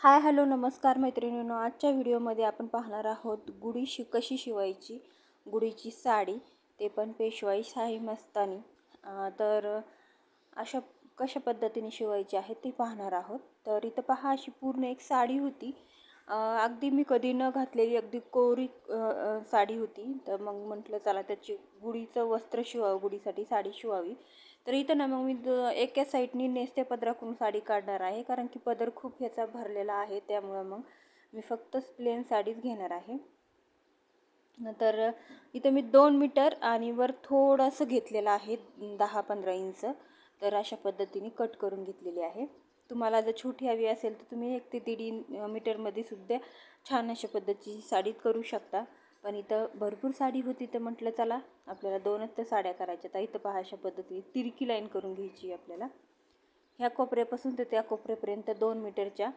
Hi hello नमस्कार मैत्रिणींनो. आजच्या व्हिडिओमध्ये आपण पाहणार आहोत गुढी शि कशी शिवायची? गुढीची साडी ते पण पेशवाई शाही मस्तानी. तर अशा कशा पद्धतीने शिवायची आहे ते पाहणार आहोत. तर इथं पहा अशी पूर्ण एक साडी होती. अगदी मी कधी न घातलेली अगदी कोरी साडी होती. तर मग म्हटलं चला त्याची गुढीचं वस्त्र शिवावं गुढीसाठी साडी शिवावी. तर इथं ना मग मी द- एका साईडनी नेसते पदराकडून साडी काढणार आहे. कारण की पदर खूप ह्याचा भरलेला आहे. त्यामुळं मग मी फक्त प्लेन साडीच घेणार आहे. तर इथं मी दोन मीटर आणि वर थोडंसं घेतलेलं आहे दहा पंधरा इंच. तर अशा पद्धतीने कट करून घेतलेली आहे. तुम्हाला जर छोटी हवी असेल तर तुम्ही एक ते दीड मीटरमध्ये सुद्धा छान अशा पद्धतीची साडी करू शकता. पण इथं भरपूर साडी होती तर म्हटलं चला आपल्याला दोनच तर साड्या करायच्या तर इथं पहा अशा पद्धतीने तिरकी लाईन करून घ्यायची आपल्याला. ह्या कोपऱ्यापासून तर त्या कोपऱ्यापर्यंत दोन मीटरच्या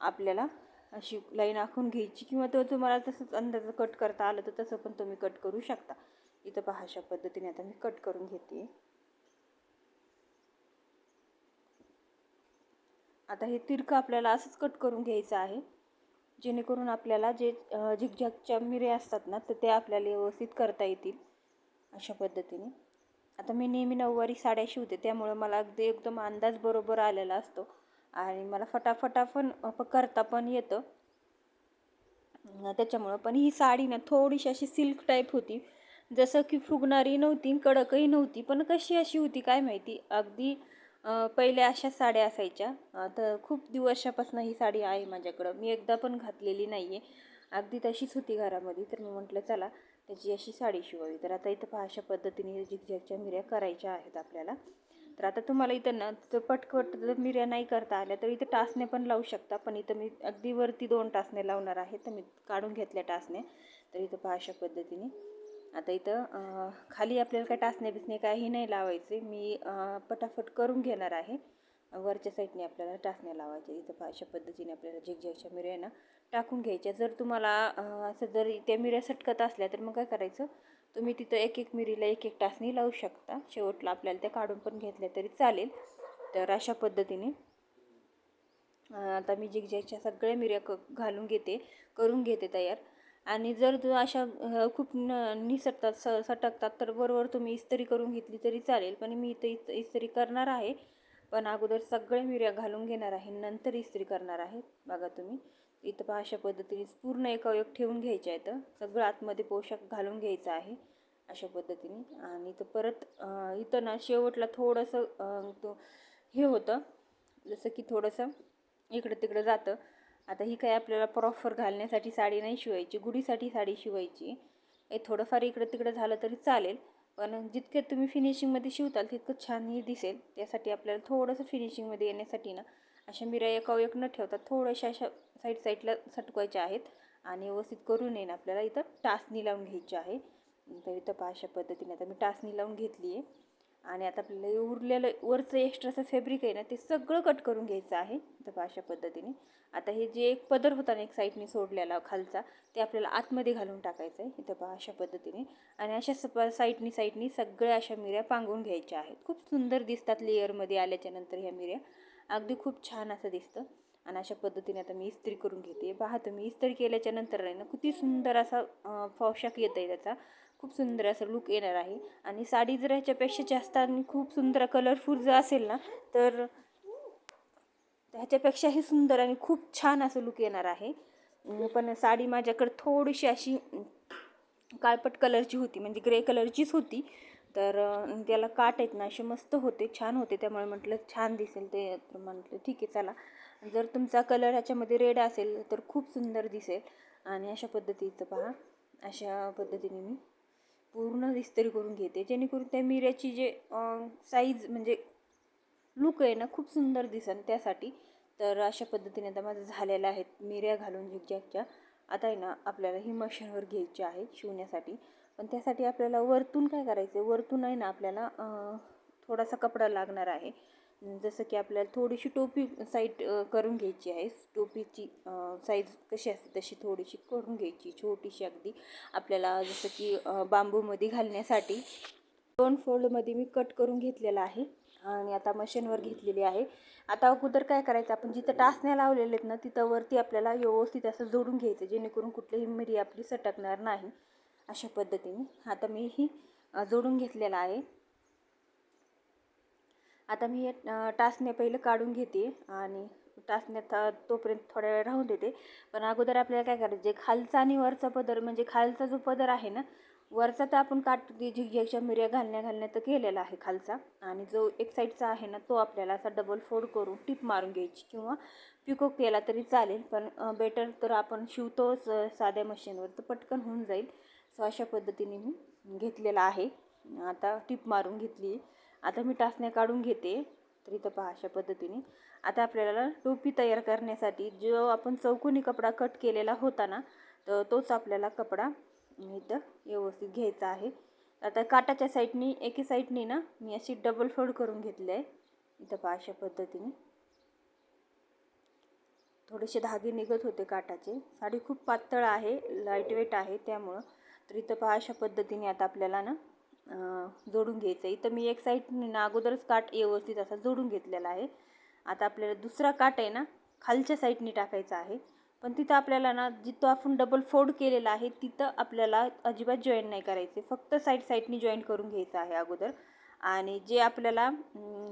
आपल्याला अशी लाईन आखून घ्यायची. किंवा तो तुम्हाला तसंच अंदाज कट करता आलं तर तसं पण तुम्ही कट करू शकता. इथं पहा अशा पद्धतीने आता मी कट करून घेते. आता हे तिरकं आपल्याला असंच कट करून घ्यायचं आहे. जेणेकरून आपल्याला जे झिकझॅकच्या मिरे असतात ना तर ते आपल्याला व्यवस्थित करता येतील अशा पद्धतीने. आता मी नेहमी नऊवारी साड्या शिवते त्यामुळं मला अगदी एकदम अंदाज बरोबर आलेला असतो. आणि मला फटाफटा पण करता पण येतं. त्याच्यामुळं पण ही साडी ना थोडीशी अशी सिल्क टाईप होती. जसं की फुगणारी नव्हती कडकही नव्हती पण कशी अशी होती काय माहिती? अगदी पहिल्या अशा साड्या असायच्या. तर खूप दिवसापासून ही साडी आहे माझ्याकडं. मी एकदा पण घातलेली नाही आहे अगदी तशीच होती घरामध्ये. तर मी म्हटलं चला त्याची अशी साडी शिवावी. तर आता इथं पहा अशा पद्धतीने झिकझॅकच्या मिऱ्या करायच्या आहेत आपल्याला. तर आता तुम्हाला इथं ना जर पटकट जर मिऱ्या नाही करता आल्या तर इथं टासने पण लावू शकता. पण इथं मी अगदी वरती दोन टासने लावणार आहे. तर मी काढून घेतल्या टासने तर इथं पहा अशा पद्धतीने. आता इथं खाली आपल्याला काय टाचणे बिचणे काही नाही लावायचे. मी पटाफट करून घेणार आहे. वरच्या साईडने आपल्याला टाचण्या लावायच्या. इथं अशा पद्धतीने आपल्याला झिकझॅकच्या मिऱ्या ना टाकून घ्यायच्या. जर तुम्हाला असं जर त्या मिऱ्या सटकत असल्या तर मग काय करायचं? तुम्ही तिथं एक एक मिरीला एक एक टाचणी लावू शकता. शेवटला आपल्याला त्या काढून पण घेतल्या तरी चालेल. तर अशा पद्धतीने आता मी जिगजॅगच्या सगळ्या मिऱ्या क घालून घेते करून घेते तयार. आणि जर तू अशा खूप न निसटतात स सटकतात तर बरोबर तुम्ही इस्त्री करून घेतली तरी चालेल. पण मी इथं इस्त्री करणार आहे. पण अगोदर सगळे मिऱ्या घालून घेणार आहे. नंतर इस्त्री करणार आहे. बघा तुम्ही. इथं पहा अशा पद्धतीने पूर्ण एक अवयव ठेवून घ्यायचं आहे तर सगळं आतमध्ये पोशाख घालून घ्यायचा आहे. अशा पद्धतीने. आणि तर परत इथं ना शेवटला थोडंसं तो हे होतं. जसं की थोडंसं इकडं तिकडं जातं. आता ही काही आपल्याला प्रॉपर घालण्यासाठी साडी नाही शिवायची गुढीसाठी साडी शिवायची. हे थोडंफार इकडं तिकडं झालं तरी चालेल. पण जितके तुम्ही फिनिशिंगमध्ये शिवताल तितकं छान ही दिसेल. त्यासाठी आपल्याला थोडंसं फिनिशिंगमध्ये येण्यासाठी ना अशा मिरा एका एक न ठेवता थोड्याशा अशा साईड साईडला सटकवायच्या आहेत. आणि व्यवस्थित करून येईन आपल्याला इथं टाचणी लावून घ्यायची आहे. तर इथं पहा अशा पद्धतीने आता मी टाचणी लावून घेतली आहे आणि आता आपल्याला उरलेलं वरचं एक्स्ट्राचं फॅब्रिक आहे ना ते सगळं कट करून घ्यायचं आहे. तर अशा पद्धतीने. आता हे जे एक पदर होता ना एक साईडने सोडलेला खालचा ते आपल्याला आतमध्ये घालून टाकायचं आहे. इथं पहा अशा पद्धतीने. आणि अशा सप साईडनी साईडनी सगळ्या अशा मिऱ्या पांगून घ्यायच्या आहेत. खूप सुंदर दिसतात लेअरमध्ये आल्याच्यानंतर ह्या मिऱ्या. अगदी खूप छान असं दिसतं. आणि अशा पद्धतीने आता मी इस्त्री करून घेते. पहा तुम्ही इस्त्री केल्याच्यानंतर ना किती सुंदर असा अं, पोशाख येत आहे त्याचा. खूप सुंदर असं लुक येणार आहे. आणि साडी जर ह्याच्यापेक्षा जास्त आणि खूप सुंदर कलरफुल जर असेल ना तर ह्याच्यापेक्षाही सुंदर आणि खूप छान असं लुक येणार आहे. पण साडी माझ्याकडे थोडीशी अशी काळपट कलरची होती म्हणजे ग्रे कलरचीच होती. तर त्याला काट आहेत ना असे मस्त होते छान होते. त्यामुळे म्हटलं छान दिसेल ते. म्हटलं ठीक आहे चला. जर तुमचा कलर ह्याच्यामध्ये रेड असेल तर खूप सुंदर दिसेल. आणि अशा पद्धतीचं पहा. अशा पद्धतीने मी पूर्ण इस्त्री करून घेते. जेणेकरून त्या मिऱ्याची जे साईज म्हणजे लुक आहे ना खूप सुंदर दिसन त्यासाठी. तर अशा पद्धतीने आता माझं झालेलं आहेत मिऱ्या घालून झिकझॅकच्या. आता आहे ना आपल्याला ही मशीनवर घ्यायची आहे शिवण्यासाठी. पण त्यासाठी आपल्याला वरतून काय करायचं आहे वरतून आहे ना आपल्याला थोडासा कपडा लागणार आहे. जसं की आपल्याला थोडीशी टोपी साईड करून घ्यायची आहे. टोपीची साईज कशी असते तशी थोडीशी करून घ्यायची छोटीशी अगदी. आपल्याला जसं की बांबूमध्ये घालण्यासाठी दोन फोल्डमध्ये मी कट करून घेतलेला आहे आणि आता मशीनवर घेतलेली आहे. आता अगोदर काय करायचं आपण जिथं टाचण्या लावलेल्या आहेत ना तिथं वरती आपल्याला व्यवस्थित असं जोडून घ्यायचं जेणेकरून कुठलीही मिरी आपली सटकणार नाही. अशा पद्धतीने. आता मी ही जोडून घेतलेला आहे. आता मी हे टाचण्या पहिलं काढून घेते आणि टाचण्यात अ, तोपर्यंत थोड्या वेळ राहून देते. पण अगोदर आपल्याला काय करायचं जे खालचा आणि वरचा पदर म्हणजे खालचा जो पदर आहे ना वरचा तर आपण काट झिगझॅगच्या मिऱ्या घालण्या घालण्या तर केलेला आहे खालचा. आणि जो एक साईडचा आहे ना तो आपल्याला असा डबल फोल्ड करून टिप मारून घ्यायची किंवा पिको केला तरी चालेल. पण बेटर तर आपण शिवतोच साध्या मशीनवर तर पटकन होऊन जाईल. सो अशा पद्धतीने मी घेतलेला आहे. आता टिप मारून घेतली आता मी टाचण्या काढून घेते. तर इथं पहा अशा पद्धतीने. आता आपल्याला टोपी तयार करण्यासाठी जो आपण चौकोनी कपडा कट केलेला होता ना तर तोच आपल्याला कपडा इथं व्यवस्थित घ्यायचा आहे. आता काटाच्या साईडनी एके साईडनी ना मी अशी डबल फोल्ड करून घेतली आहे. इथं पहा अशा पद्धतीने. थोडेसे धागे निघत होते काटाचे. साडी खूप पातळ आहे लाइट वेट आहे त्यामुळं. तर इथं पहा अशा पद्धतीने आता आपल्याला ना जोडून घ्यायचं. आहे इथं मी एक साईडनं ना अगोदरच काट व्यवस्थित असा जोडून घेतलेला आहे. आता आपल्याला दुसरा काट आहे ना खालच्या साईडने टाकायचा आहे. पण तिथं आपल्याला ना जिथं आपण डबल फोल्ड केलेला आहे तिथं आपल्याला अजिबात जॉईन नाही करायचे. फक्त साईड साईडनी जॉईन करून घ्यायचं आहे अगोदर. आणि जे आपल्याला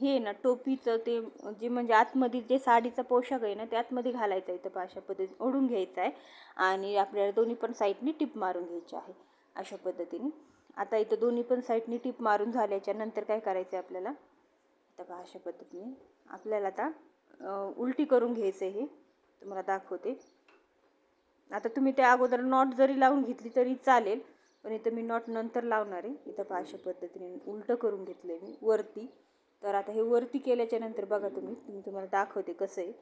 हे आहे ना टोपीचं ते जे म्हणजे आतमध्ये जे साडीचा पोशाख आहे ना ते आतमध्ये घालायचं आहे तर अशा पद्धतीने ओढून घ्यायचं आहे. आणि आपल्याला दोन्ही पण साईडनी टिप मारून घ्यायची आहे अशा पद्धतीने. आता इथं दोन्ही पण साईडनी टिप मारून झाल्याच्यानंतर काय करायचं आहे आपल्याला? आता पहा अशा पद्धतीने. आपल्याला आता उलटी करून घ्यायचं आहे हे. तुम्हाला दाखवते. आता तुम्ही त्या अगोदर नॉट जरी लावून घेतली तरी चालेल पण इथं मी नॉट नंतर लावणार आहे. इथं पहा अशा पद्धतीने उलटं करून घेतलं आहे मी वरती. तर आता हे वरती केल्याच्यानंतर बघा तुम्ही तुम्ही तुम्हाला दाखवते कसं आहे.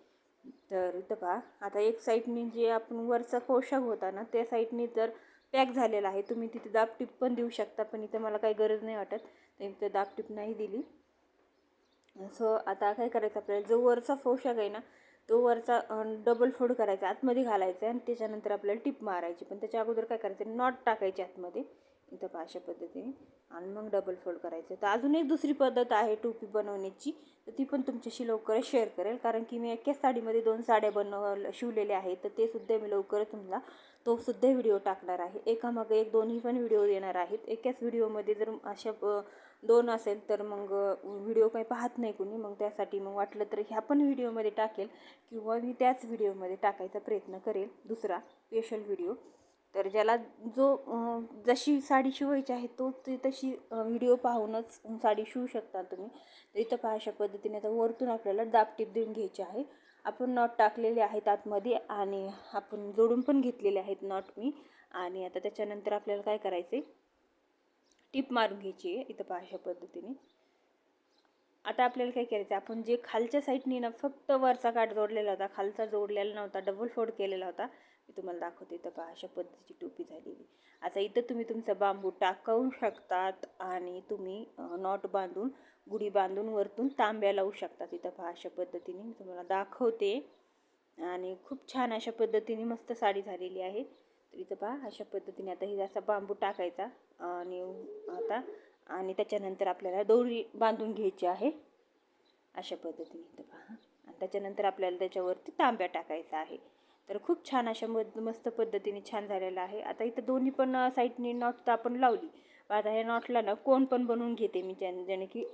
तर इथं पहा आता एक साईडनी जे आपण वरचा पोशाख होता ना त्या साईडनी तर पॅक झालेला आहे. तुम्ही तिथे दाबटीप पण देऊ शकता पण इथं मला काही गरज नाही वाटत. तर इथं दाबटीप नाही दिली. सो आता काय करायचं आपल्याला? जो वरचा पोशाख आहे ना तो वरचा डबल फोड करायचा आतमध्ये घालायचा आणि त्याच्यानंतर आपल्याला टिप मारायची. पण त्याच्या अगोदर काय करायचं? नॉट टाकायचे आतमध्ये. इथं पहा अशा पद्धतीने. आणि मग डबल फोल्ड करायचं. तर अजून एक दुसरी पद्धत आहे टोपी बनवण्याची. तर ती पण तुमच्याशी लवकरच शेअर करेल. कारण की मी एकाच साडीमध्ये दोन साड्या बनव शिवलेल्या आहेत. तर ते सुद्धा मी लवकरच तुम्हाला तो सुद्धा व्हिडिओ टाकणार आहे. एकामागे एक दोन्ही पण व्हिडिओ येणार आहेत. एकाच व्हिडिओमध्ये जर अशा दोन असेल तर मग व्हिडिओ काही पाहत नाही कुणी. मग त्यासाठी मग वाटलं तर ह्या पण व्हिडिओमध्ये टाकेल किंवा मी त्याच व्हिडिओमध्ये टाकायचा प्रयत्न करेल. दुसरा स्पेशल व्हिडिओ. तर ज्याला जो जशी साडी शिवायची आहे तो ती तशी व्हिडिओ पाहूनच साडी शिवू शकता तुम्ही. तर इथं पहा अशा पद्धतीने. आता वरतून आपल्याला दाबटीप देऊन घ्यायची आहे. आपण नॉट टाकलेले आहेत आतमध्ये आणि आपण जोडून पण घेतलेले आहेत नॉट मी. आणि आता त्याच्यानंतर आपल्याला काय करायचं आहे टीप मारून घ्यायची आहे इथं पहा अशा पद्धतीने. आता आपल्याला काय करायचं आपण जे खालच्या साईडनी ना फक्त वरचा काठ जोडलेला होता खालचा जोडलेला नव्हता डबल फोल्ड केलेला होता. मी तुम्हाला दाखवते इथं पहा अशा पद्धतीची टोपी झालेली. आता इथं तुम्ही तुमचा बांबू टाकवू शकतात आणि तुम्ही नॉट बांधून गुढी बांधून वरतून तांब्या लावू शकतात. इथं पहा अशा पद्धतीने मी तुम्हाला दाखवते. आणि खूप छान अशा पद्धतीने मस्त साडी झालेली आहे. तर इथं पहा अशा पद्धतीने आता ही असा बांबू टाकायचा आणि आता आणि त्याच्यानंतर आपल्याला दोरी बांधून घ्यायची आहे. अशा पद्धतीने इथं पहा. आणि त्याच्यानंतर आपल्याला त्याच्यावरती तांब्या टाकायचा आहे. तर खूप छान अशा मद मस्त पद्धतीने छान झालेलं आहे. आता इथं दोन्ही पण साईडनी नॉट तर आपण लावली. आता ह्या नॉटला ना कोण पण बनवून घेते मी ज्या ज्याने की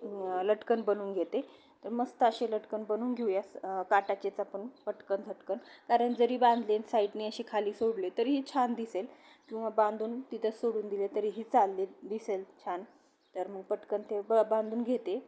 लटकन बनवून घेते. तर मस्त असे लटकन बनवून घेऊया काटाचेच आपण पटकन झटकन. कारण जरी बांधले साईडने असे खाली सोडले तरीही छान दिसेल. किंवा बांधून तिथं सोडून दिले तरीही चालले दिसेल छान. तर मग पटकन ते ब बांधून घेते.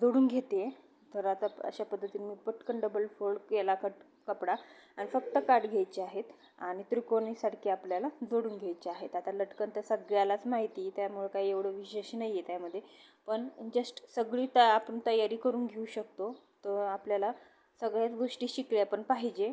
जोडून घेते. तर आता अशा पद्धतीने मी पटकन डबल फोल्ड केला कट कपडा आणि फक्त काठ घ्यायचे आहेत आणि त्रिकोणीसारखे आपल्याला जोडून घ्यायचे आहेत. आता लटकन तर सगळ्यालाच माहिती आहे त्यामुळे काही एवढं विशेष नाही आहे त्यामध्ये. पण जस्ट सगळी त आपण तयारी करून घेऊ शकतो. तर आपल्याला सगळ्याच गोष्टी शिकल्या पण पाहिजे.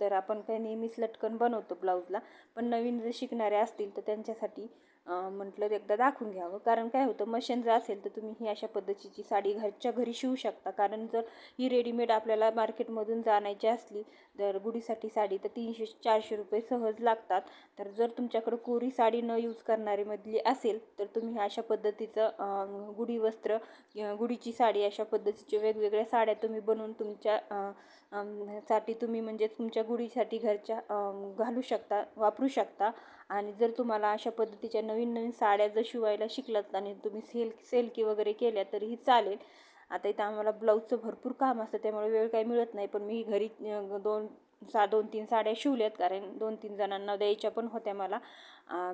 तर आपण काय नेहमीच लटकन बनवतो ब्लाऊजला. पण नवीन जर शिकणारे असतील तर त्यांच्यासाठी म्हटलं एकदा दाखवून घ्यावं. कारण काय होतं मशीन जर असेल तर तुम्ही ही अशा पद्धतीची साडी घरच्या घरी शिवू शकता. कारण जर ही रेडीमेड आपल्याला मार्केटमधून जाण्याची असली तर गुढीसाठी साडी तर तीनशे चारशे रुपये सहज लागतात. तर जर तुमच्याकडं कोरी साडी न यूज करणारी मधली असेल तर तुम्ही ह्या अशा पद्धतीचं गुढी वस्त्र गुढीची साडी अशा पद्धतीच्या वेगवेगळ्या साड्या तुम्ही बनवून तुमच्या साठी तुम्ही म्हणजे तुमच्या गुढीसाठी घरच्या घालू शकता वापरू शकता. आणि जर तुम्हाला अशा पद्धतीच्या नवीन नवीन साड्या जर शिवायला शिकलात आणि तुम्ही सेल सेलकी वगैरे केल्या तरीही चालेल. आता इथं आम्हाला ब्लाऊजचं भरपूर काम असतं त्यामुळे वेळ काही मिळत नाही. पण मी घरी दोन सा दोन तीन साड्या शिवल्यात कारण दोन तीन जणांना द्यायच्या पण होत्या मला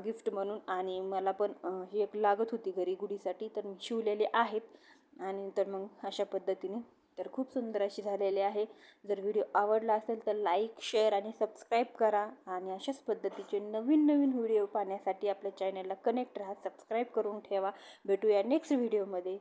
गिफ्ट म्हणून. आणि मला पण ही एक लागत होती घरी गुढीसाठी तर मी शिवलेले आहेत. आणि तर मग अशा पद्धतीने तर खूप सुंदर अशी झालेली आहे. जर व्हिडिओ आवडला असेल तर लाईक शेअर आणि सबस्क्राईब करा आणि अशाच पद्धतीचे नवीन नवीन व्हिडिओ पाहण्यासाठी आपल्या चॅनलला कनेक्ट राहा सबस्क्राईब करून ठेवा. भेटूया नेक्स्ट व्हिडिओमध्ये.